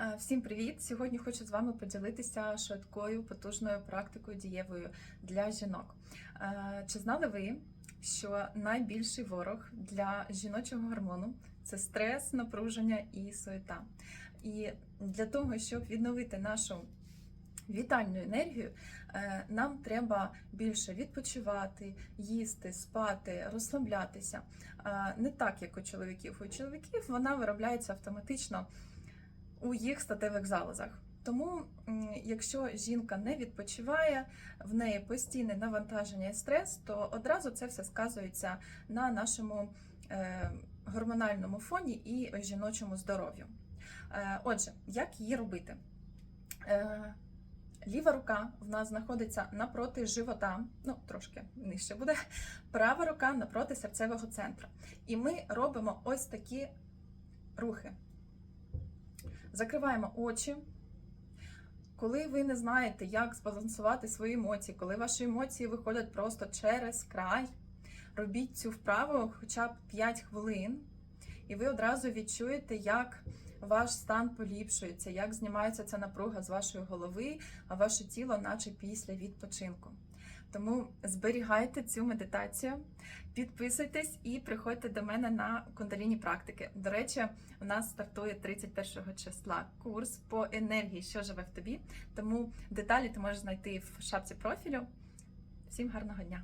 Е, Всім привіт! Сьогодні хочу з вами поділитися швидкою потужною практикою дієвою для жінок. Е, Чи знали ви, що найбільший ворог для жіночого гормону це стрес, напруження і суета? І для того, щоб відновити нашу вітальну енергію, е, нам треба більше відпочивати, їсти, спати, розслаблятися. Не так, як у чоловіків. У чоловіків вона виробляється автоматично у їх статевих залозах. Тому, якщо жінка не відпочиває, в неї постійне навантаження і стрес, то одразу це все сказується на нашому е, гормональному фоні і жіночому здоров'ю. Е, отже, як її робити? Е, Ліва рука в нас знаходиться напроти живота, ну трошки нижче буде. Права рука напроти серцевого центру. І ми робимо ось такі рухи. Закриваємо очі. Коли ви не знаєте, як збалансувати свої емоції, коли ваші емоції виходять просто через край, робіть цю вправу хоча б 5 хвилин, і ви одразу відчуєте, як ваш стан поліпшується, як знімається ця напруга з вашої голови, а ваше тіло, наче після відпочинку. Тому зберігайте цю медитацію, підписуйтесь і приходьте до мене на кундаліні практики. До речі, у нас стартує 31 числа курс по енергії, що живе в тобі. Тому деталі ти можеш знайти в шапці профілю. Всім гарного дня!